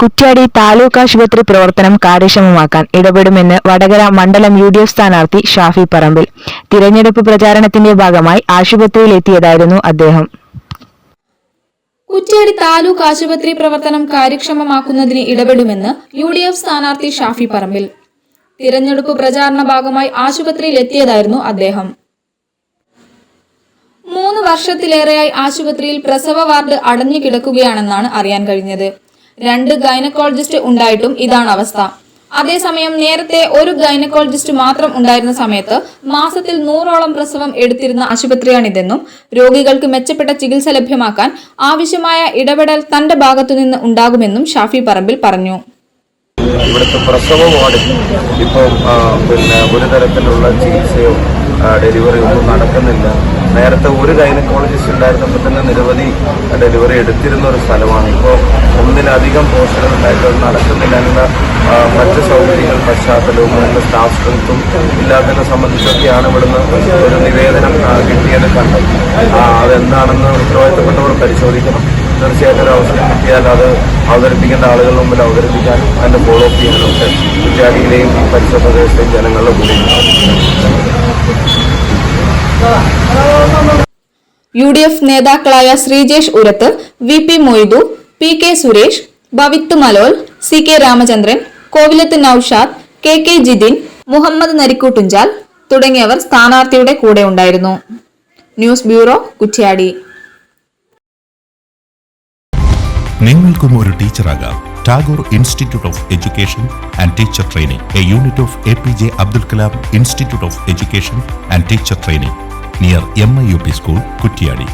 കുറ്റ്യാടി താലൂക്ക് ആശുപത്രി പ്രവർത്തനം കാര്യക്ഷമമാക്കാൻ ഇടപെടുമെന്ന് വടകര മണ്ഡലം യു ഡി എഫ് സ്ഥാനാർത്ഥി ഷാഫി പറമ്പിൽ. തിരഞ്ഞെടുപ്പ് പ്രചാരണത്തിന്റെ ഭാഗമായി ആശുപത്രിയിലെത്തിയതായിരുന്നു അദ്ദേഹം. കുറ്റ്യാടി താലൂക്ക് ആശുപത്രി പ്രവർത്തനം കാര്യക്ഷമമാക്കുന്നതിന് ഇടപെടുമെന്ന് യു ഡി എഫ് സ്ഥാനാർത്ഥി ഷാഫി പറമ്പിൽ. തിരഞ്ഞെടുപ്പ് പ്രചാരണ ഭാഗമായി ആശുപത്രിയിൽ എത്തിയതായിരുന്നു അദ്ദേഹം. മൂന്ന് വർഷത്തിലേറെയായി ആശുപത്രിയിൽ പ്രസവ വാർഡ് അടഞ്ഞു കിടക്കുകയാണെന്നാണ് അറിയാൻ കഴിഞ്ഞത്. രണ്ട് ഗൈനക്കോളജിസ്റ്റ് ഉണ്ടായിട്ടും ഇതാണ് അവസ്ഥ. അതേസമയം നേരത്തെ ഒരു ഗൈനക്കോളജിസ്റ്റ് മാത്രം ഉണ്ടായിരുന്ന സമയത്ത് മാസത്തിൽ നൂറോളം പ്രസവം എടുത്തിരുന്ന ആശുപത്രിയാണിതെന്നും രോഗികൾക്ക് മെച്ചപ്പെട്ട ചികിത്സ ലഭ്യമാക്കാൻ ആവശ്യമായ ഇടപെടൽ തന്റെ ഭാഗത്തുനിന്ന് ഉണ്ടാകുമെന്നും ഷാഫി പറമ്പിൽ പറഞ്ഞു. ഇവിടുത്തെ പ്രസവ വാർഡിൽ ഇപ്പം പിന്നെ ഒരു തരത്തിലുള്ള ചികിത്സയോ ഡെലിവറി ഡെലിവറിയോ ഒന്നും നടക്കുന്നില്ല. നേരത്തെ ഒരു ഗൈനക്കോളജിസ്റ്റ് ഉണ്ടായിരുന്നപ്പോൾ തന്നെ നിരവധി ഡെലിവറി എടുത്തിരുന്ന ഒരു സ്ഥലമാണ്. ഇപ്പോൾ ഒന്നിലധികം പോസ്റ്റുകൾ ഉണ്ടായിട്ട് നടക്കുന്നില്ല എന്ന മറ്റ് സൗകര്യങ്ങൾ പശ്ചാത്തലവും അതിന്റെ സ്റ്റാഫ് സ്ട്രെങ്ത്തും ഇല്ലാത്തതിനെ സംബന്ധിച്ചൊക്കെയാണ് ഇവിടുന്ന് ഒരു നിവേദനം കിട്ടിയത് കണ്ടത്. അതെന്താണെന്ന് ഉത്തരവാദിത്തപ്പെട്ടവർ പരിശോധിക്കണം. തീർച്ചയായിട്ടും ഒരു അവസരം കിട്ടിയാൽ അത് അവതരിപ്പിക്കേണ്ട ആളുകളുടെ മുമ്പിൽ അവതരിപ്പിക്കാനും അതിന്റെ ഫോളോ അപ്പ് ചെയ്യാനും ഒക്കെ പരിസര പ്രദേശത്തെയും ജനങ്ങളുടെ കൂടി യു ഡി എഫ് നേതാക്കളായ Sreejesh Urath V P Moythu P K Suresh Bhavith Malol C K Ramachandran Kovilath Naushad K K Jithin Muhammad Narikkoottumchal തുടങ്ങിയവർ സ്ഥാനാർത്ഥിയുടെ കൂടെ ഉണ്ടായിരുന്നു. News bureau Kuttiady. നിങ്ങൾക്കും ഒരു ടീച്ചറാകാം. Tagore institute of education and teacher training a unit of A P J Abdul Kalam institute of education and teacher training near M I U P school Kuttiady